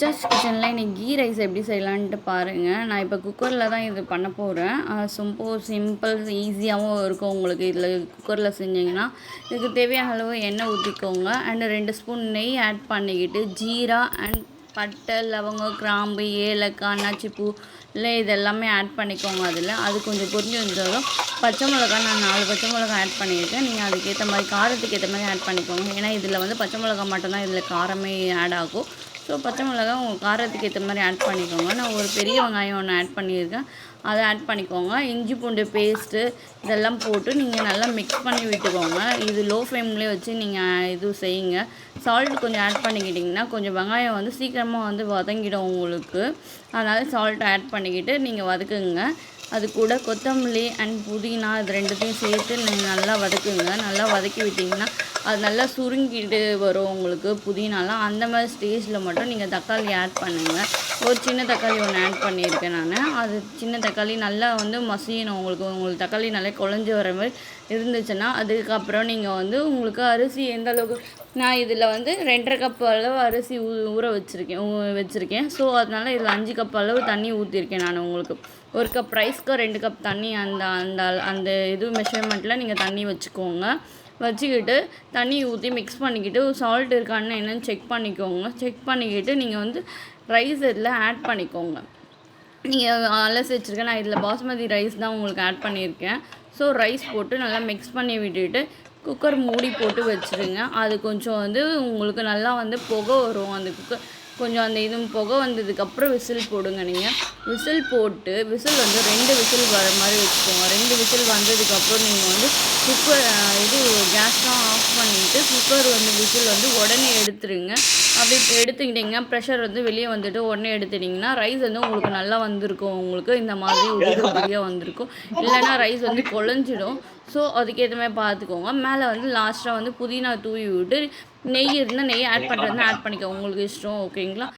ரிச்சாஸ் கிச்சனில் இன்னைக்கு key rice எப்படி செய்யலான்ட்டு பாருங்கள் நான் இப்போ குக்கரில் தான் இது பண்ண போகிறேன் சும்போ சிம்பிள் ஈஸியாகவும் இருக்கும் உங்களுக்கு. இதில் குக்கரில் செஞ்சீங்கன்னா இதுக்கு தேவையான அளவு எண்ணெய் ஊற்றிக்கோங்க அண்ட் ரெண்டு ஸ்பூன் நெய் ஆட் பண்ணிக்கிட்டு ஜீரா அண்ட் பட்டை லவங்கம் கிராம்பு ஏலக்காய் அன்னாச்சிப்பூ இல்லை இதெல்லாமே ஆட் பண்ணிக்கோங்க அதில். அது கொஞ்சம் பொரிஞ்சு வந்ததும் பச்சை மிளகா நான் நாலு பச்சை மிளகா ஆட் பண்ணியிருக்கேன். நீங்கள் அதுக்கேற்ற மாதிரி காரத்துக்கு ஏற்ற மாதிரி ஆட் பண்ணிக்கோங்க. ஏன்னா இதில் வந்து பச்சை மிளகா மட்டும்தான் இதில் காரமே ஆட் ஆகும். ஸோ பச்சை மிளகா உங்கள் காரத்துக்கு ஏற்ற மாதிரி ஆட் பண்ணிக்கோங்க. நான் ஒரு பெரிய வெங்காயம் ஒன்று ஆட் பண்ணியிருக்கேன். அதை ஆட் பண்ணிக்கோங்க. இஞ்சி பூண்டு பேஸ்ட்டு இதெல்லாம் போட்டு நீங்கள் நல்லா மிக்ஸ் பண்ணி விட்டுக்கோங்க. இது லோ ஃப்ளேம்லேயே வச்சு நீங்கள் இது செய்யுங்க. சால்ட் கொஞ்சம் ஆட் பண்ணிக்கிட்டிங்கன்னா கொஞ்சம் வெங்காயம் வந்து சீக்கிரமாக வந்து வதங்கிடும் உங்களுக்கு. அதனால் சால்ட் ஆட் பண்ணிக்கிட்டு நீங்கள் வதக்குங்க. அது கூட கொத்தமல்லி அண்ட் புதினா இது ரெண்டுத்தையும் சேர்த்து நீங்கள் நல்லா வதக்குங்க. நல்லா வதக்கி விட்டிங்கன்னா அது நல்லா சுருங்கிட்டு வரும் உங்களுக்கு புதினாலாம். அந்த மாதிரி ஸ்டேஜில் மட்டும் நீங்கள் தக்காளி ஆட் பண்ணுங்கள் ஒரு சின்ன தக்காளி ஒன்று ஆட் பண்ணியிருக்கேன் நான். அது சின்ன தக்காளி நல்லா வந்து மசியணும். உங்களுக்கு உங்களுக்கு தக்காளி நல்லா குழஞ்சி வர மாதிரி இருந்துச்சுன்னா அதுக்கப்புறம் நீங்கள் வந்து உங்களுக்கு அரிசி எந்த அளவுக்கு நான் இதில் வந்து ரெண்டரை கப் அளவு அரிசி ஊ ஊற வச்சுருக்கேன் வச்சுருக்கேன். ஸோ அதனால் இதில் அஞ்சு கப் அளவு தண்ணி ஊற்றிருக்கேன் நான் உங்களுக்கு. ஒரு கப் ரைஸ்க்கு ரெண்டு கப் தண்ணி அந்த அந்த அந்த இது மெஷர்மெண்ட்டில் நீங்கள் தண்ணி வச்சுக்கோங்க. வச்சுக்கிட்டு தண்ணி ஊற்றி மிக்ஸ் பண்ணிக்கிட்டு சால்ட் இருக்கான்னு என்னென்னு செக் பண்ணிக்கோங்க. செக் பண்ணிக்கிட்டு நீங்கள் வந்து ரைஸ் இதில் ஆட் பண்ணிக்கோங்க. நீங்கள் அலசி வச்சுருக்கேன். நான் இதில் பாஸ்மதி ரைஸ் தான் உங்களுக்கு ஆட் பண்ணியிருக்கேன். ஸோ ரைஸ் போட்டு நல்லா மிக்ஸ் பண்ணி விட்டுட்டு குக்கர் மூடி போட்டு வச்சுருங்க. அது கொஞ்சம் வந்து உங்களுக்கு நல்லா வந்து புகை வரும். அந்த குக்கர் கொஞ்சம் அந்த இது புகை வந்ததுக்கப்புறம் விசில் போடுங்க நீங்கள் விசில் போட்டு விசில் வந்து ரெண்டு விசில் வர மாதிரி வச்சுக்கோங்க. ரெண்டு விசில் வந்ததுக்கப்புறம் நீங்கள் வந்து குக்கர் இது ஆஃப் குக்கர் வந்து விசில் வந்து உடனே எடுத்துருங்க. அப்படி எடுத்துக்கிட்டிங்கன்னா ப்ரெஷர் வந்து வெளியே வந்துட்டு உடனே எடுத்துட்டிங்கன்னா ரைஸ் வந்து உங்களுக்கு நல்லா வந்திருக்கும். உங்களுக்கு இந்த மாதிரி உதிரி வந்திருக்கும். இல்லைன்னா ரைஸ் வந்து குழஞ்சிடும். ஸோ அதுக்கேற்ற மாதிரி பார்த்துக்கோங்க. மேலே வந்து லாஸ்ட்டாக வந்து புதினா தூவி விட்டு நெய் இருந்தால் நெய் ஆட் பண்ணுறதுனா ஆட் பண்ணிக்கோங்க. உங்களுக்கு இஷ்டம் ஓகேங்களா